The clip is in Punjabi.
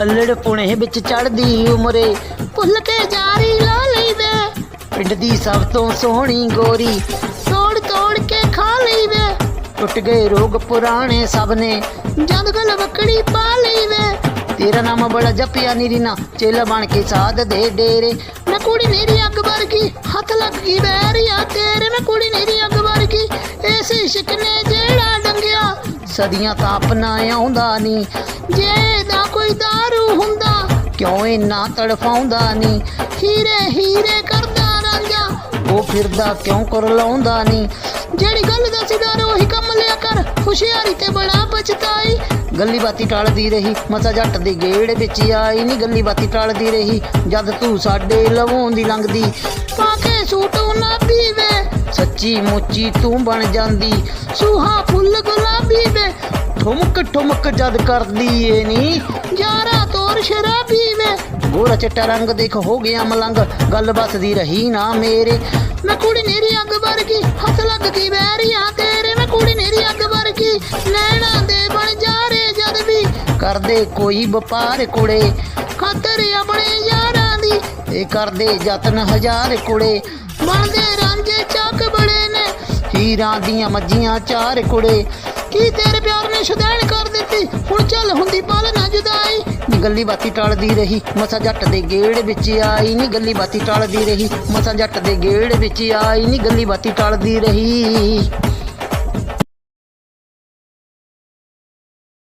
ਅਲੜ ਪੁਣੇ ਵਿੱਚ ਚੜਦੀ ਉਮਰੇ, ਭੁੱਲ ਕੇ ਜਾਰੀ ਲਾ ਲਈ ਪਿੰਡ ਦੀ ਸਭ ਤੋਂ ਸੋਹਣੀ ਗੋਰੀ, ਤੋੜ ਤੋੜ ਕੇ ਖਾ ਲਈ ਟੁੱਟ ਗਏ ਰੋਗ ਪੁਰਾਣੇ ਸਭ ਨੇ ਜਦ ਗਲ ਵਕੜੀ ਪਾ ਲਈ ਤੇਰਾ ਨਾਮ ਬੜਾ ਜਪਿਆ ਨੀਰੀ ਰੀਨਾ, ਚੇਲਾ ਬਣ ਕੇ ਸਾਧ ਦੇ ਡੇਰੇ। ਮੈਂ ਕੁੜੀ ਮੇਰੀ ਅੱਗ ਵਰਗੀ, ਹੱਥ ਲੱਗ ਗਈ ਬੈਰੀਆ ਤੇਰੇ। ਮੈਂ ਕੁੜੀ ਮੇਰੀ ਅੱਗ ਵਰਗੀ ਇਸ ਇਸ਼ਕ ਨੇ ਜਿਹੜਾ ਡੰਗਿਆ। ਸਦੀਆਂ ਤਾਂ ਆਪਣਾ ਆਉਂਦਾ ਨਹੀਂ ਜੇ ਦਾ ਕੋਈ दारू ਹੁੰਦਾ। ਕਿਉਂ ਇੰਨਾ ਤੜਫਾਉਂਦਾ ਨਹੀਂ ਹੀਰੇ ਹੀਰੇ ਕਰਦਾ ਰਾਂਝਾ। ਉਹ ਫਿਰਦਾ ਕਿਉਂ ਕਰ ਲਾਉਂਦਾ ਨਹੀਂ ਜਿਹੜੀ ਗੱਲ ਦਾ ਸਿਦਾਰ ਉਹੀ ਕੰਮ ਲਿਆ ਕਰ। ਹੁਸ਼ਿਆਰੀ ਤੇ ਬੜਾ ਪਛਤਾਈ। ਗੱਲੀ ਬਾਤੀ ਟਾਲਦੀ ਰਹੀ, ਮਸਾ ਜੱਟ ਦੇ ਗੇੜ ਵਿੱਚ ਆਈ ਨਹੀਂ ਗੱਲੀ ਬਾਤੀ ਟਾਲਦੀ ਰਹੀ, ਜਦ ਤੂੰ ਸਾਡੇ ਲਵੋਂ ਦੀ ਲੰਘਦੀ। ਪਾ ਕੇ ਸੂਟ ਨਾ ਪੀਵੇ। ਸੱਚੀ ਮੁੱਚੀ ਤੂੰ ਬਣ ਜਾਂਦੀ। ਸੂਹਾ ਫੁੱਲ ਗੁਲਾਬੀ ਵੇ। ਠੁਮਕ ਠੁਮਕ ਜਦ ਕਰਦੀ ਏ ਨੀ। ਯਾਰਾ ਤੋਰ ਸ਼ਰਾਬੀ ਵੇ ਗੋਰਾ ਚਿੱਟਾ ਰੰਗ ਦੇਖ ਹੋ ਗਿਆ ਮਲੰਗ। ਗੱਲ ਬਸਦੀ ਰਹੀ ਨਾ ਮੇਰੇ। ਮੈਂ ਕੁੜੀ ਮੇਰੀ ਅੱਗ ਵਰਗੀ, ਹੱਥ ਲੱਗ ਗਈ ਬੈਰੀਆਂ ਤੇਰੇ। ਮੈਂ ਕੁੜੀ ਮੇਰੀ ਅੱਗ ਵਰਗੀ, ਨੈਣਾ ਦੇ ਬਣ ਜਾ ਰੇ ਜਦ ਵੀ। ਕਰਦੇ ਕੋਈ ਵਪਾਰ ਕੁੜੇ, ਖਾਤਰ ਆਪਣੇ ਯਾਰਾਂ ਦੀ। ਇਹ ਕਰਦੇ ਯਤਨ ਹਜ਼ਾਰ ਕੁੜੇ। ਬਣਦੇ ਰਾਂਝੇ ਚੱਕ ਬੜੇ ਨੇ। ਹੀਰਾਂ ਦੀਆਂ ਮੱਝੀਆਂ ਚਾਰ ਕੁੜੇ। ਕੀ ਤੇਰੇ ਪਿਆਰ ਨੇ ਸ਼ੁਦੈਣ ਕਰ ਦਿੱਤੀ? ਹੁਣ ਚੱਲ ਹੁੰਦੀ ਪਾਲ ਨਾ ਜੁਦਾਈ। ਨੀ ਗੱਲੀ ਬਾਤੀ ਟਾਲਦੀ ਰਹੀ, ਮਸਾ ਜੱਟ ਦੇ ਗੇੜ ਵਿੱਚ ਆਈ। ਨੀ ਗੱਲੀ ਬਾਤੀ ਟਾਲਦੀ ਰਹੀ, ਮਸਾ ਜੱਟ ਦੇ ਗੇੜ ਵਿੱਚ ਆਈ। ਨੀ ਗੱਲੀ ਬਾਤੀ ਟਾਲਦੀ ਰਹੀ।